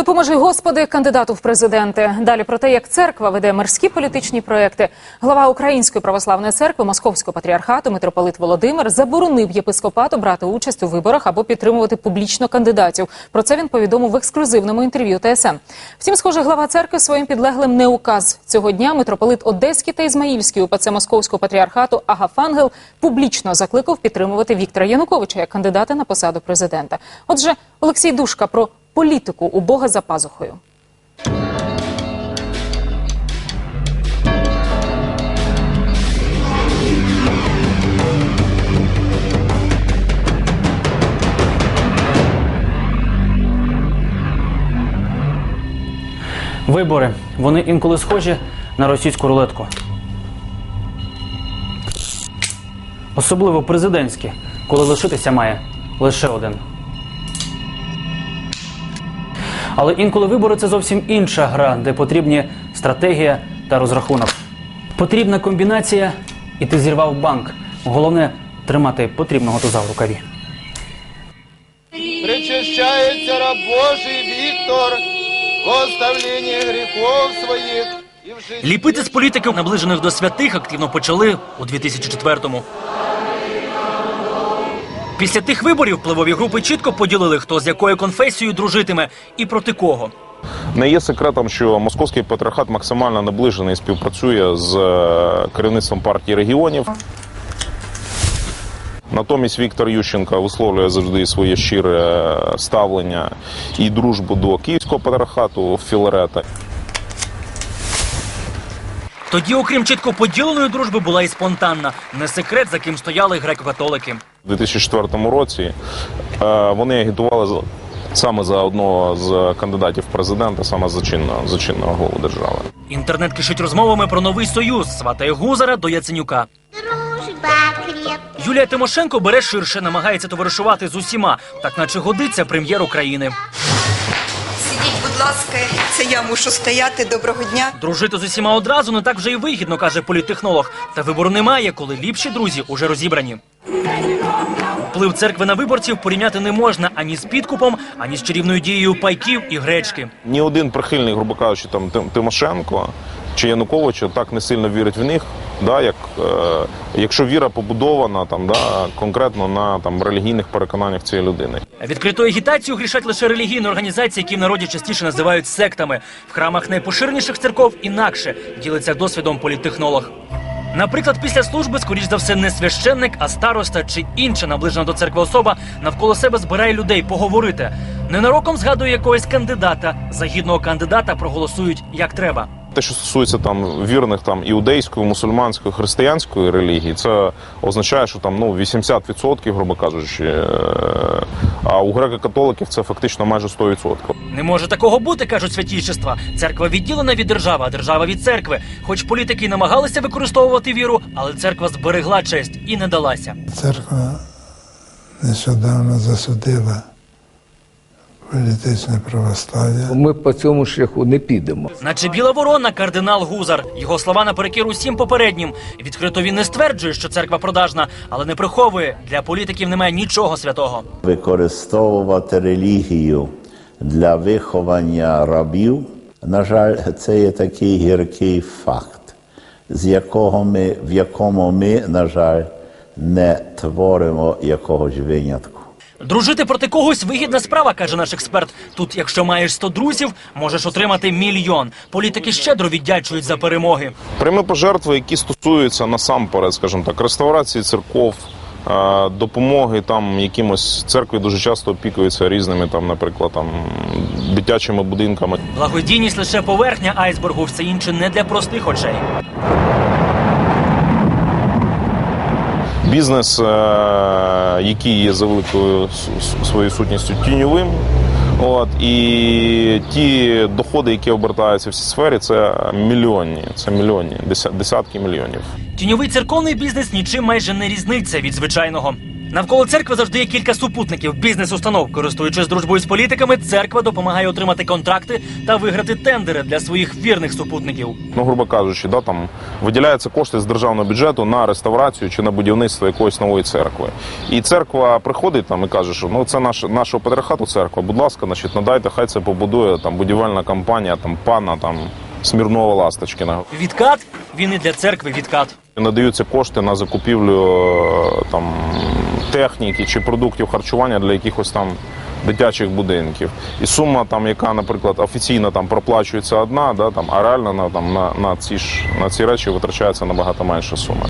Допоможи господи кандидату в президенти. Далі про те, як церква веде мирські політичні проекти. Глава Української православної церкви Московського патріархату митрополит Володимир заборонив єпископату брати участь у виборах або підтримувати публічно кандидатів. Про це він повідомив в ексклюзивному інтерв'ю ТСН. Втім, схоже, глава церкви своїм підлеглим не указ. Цього дня митрополит Одеський та Ізмаїльський УПЦ Московського патріархату Агафангел публічно закликав підтримувати Віктора Януковича як кандидата на посаду президента. Отже, Олексій Душка про політику у Бога за пазухою. Вибори. Вони інколи схожі на російську рулетку. Особливо президентські, коли лишитися має лише один. Але інколи вибори це зовсім інша гра, де потрібні стратегія та розрахунок. Потрібна комбінація, і ти зірвав банк. Головне тримати потрібного туза в рукаві. Причащается раб Божий Віктор в оставлении грехов своїх. Ліпити з політиків, наближених до святих, активно почали у 2004-му. Після тих виборів впливові групи чітко поділили, хто з якою конфесією дружитиме і проти кого. Не є секретом, що московський патріархат максимально наближений і співпрацює з е, керівництвом партії регіонів. Натомість Віктор Ющенко висловлює завжди своє щире ставлення і дружбу до київського патріархату Філарета. Тоді, окрім чітко поділеної дружби, була і спонтанна. Не секрет, за ким стояли греко-католики. У 2004 році е, вони агітували саме за одного з кандидатів в президента, саме за чинного, за чинного голову держави. Інтернет кишить розмовами про новий союз сватає Гузара до Яценюка. Юлія Тимошенко бере ширше, намагається товаришувати з усіма, так наче годиться прем'єр України. Сидіть, будь ласка, це я мушу стояти. Доброго дня. Дружити з усіма одразу не так вже й вигідно, каже політтехнолог. Та вибору немає, коли ліпші друзі уже розібрані. Вплив церкви на виборців порівняти не можна ані з підкупом, ані з чарівною дією пайків і гречки. Ні один прихильник, грубо кажучи, там Тим- Тимошенко чи Януковича так не сильно вірить в них, да, як е, якщо віра побудована там, да, конкретно на там релігійних переконаннях цієї людини. Відкритою агітацією грішать лише релігійні організації, які в народі частіше називають сектами. В храмах найпоширеніших церков інакше ділиться досвідом політтехнолог. Наприклад, після служби, скоріш за все, не священник, а староста чи інша наближена до церкви особа навколо себе збирає людей поговорити. Ненароком згадує якогось кандидата. За гідного кандидата проголосують як треба. Те, що стосується там вірних там іудейської, мусульманської, християнської релігії, це означає, що там ну 80%, грубо кажучи, е, а у греко-католиків це фактично майже 100%. Не може такого бути, кажуть святійшества. Церква відділена від держави, а держава від церкви. Хоч політики намагалися використовувати віру, але церква зберегла честь і не далася. Церква нещодавно засудила політичне православ'я. Ми по цьому шляху не підемо. Наче біла ворона, кардинал Гузар. Його слова наперекір усім попереднім. Відкрито він не стверджує, що церква продажна, але не приховує. Для політиків немає нічого святого. використовувати релігію для виховання рабів, на жаль, це є такий гіркий факт, з якого ми, в якому ми, на жаль, не творимо якогось винятку. Дружити проти когось вигідна справа, каже наш експерт. Тут, якщо маєш 100 друзів, можеш отримати мільйон. Політики щедро віддячують за перемоги. Прямі пожертви, які стосуються насамперед, скажімо так, реставрації церков, е, допомоги там якимось церкві дуже часто опікуються різними там, наприклад, там дитячими будинками. Благодійність лише поверхня айсбергу, все інше не для простих очей. Бізнес, е, який є за великою своєю сутністю тіньовим. От і ті доходи, які обертаються в цій сфері, це мільйонні, це мільйонні, деся- десятки мільйонів. Тіньовий церковний бізнес нічим майже не різниця від звичайного. Навколо церкви завжди є кілька супутників бізнес-установ. Користуючись дружбою з політиками, церква допомагає отримати контракти та виграти тендери для своїх вірних супутників. Ну, грубо кажучи, да, там виділяються кошти з державного бюджету на реставрацію чи на будівництво якоїсь нової церкви. І церква приходить там і каже, що ну це наш, нашого патріархату церква, будь ласка, значить, надайте, хай це побудує там будівельна компанія, там пана там Смірнова Ласточкіна. Відкат він і для церкви відкат. Надаються кошти на закупівлю е, там техніки чи продуктів харчування для якихось там дитячих будинків. І сума, там, яка, наприклад, офіційно там проплачується одна, да, там, а реально на, там, на, на, ці ж, на ці речі витрачається набагато менша сума.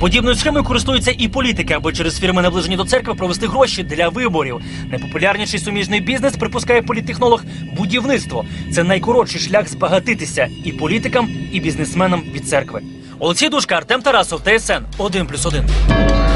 Подібною схемою користуються і політики, аби через фірми, наближені до церкви, провести гроші для виборів. Найпопулярніший суміжний бізнес припускає політтехнолог будівництво. Це найкоротший шлях збагатитися і політикам, і бізнесменам від церкви. Олексій Душка, Артем Тарасов, ТСН 1+,1.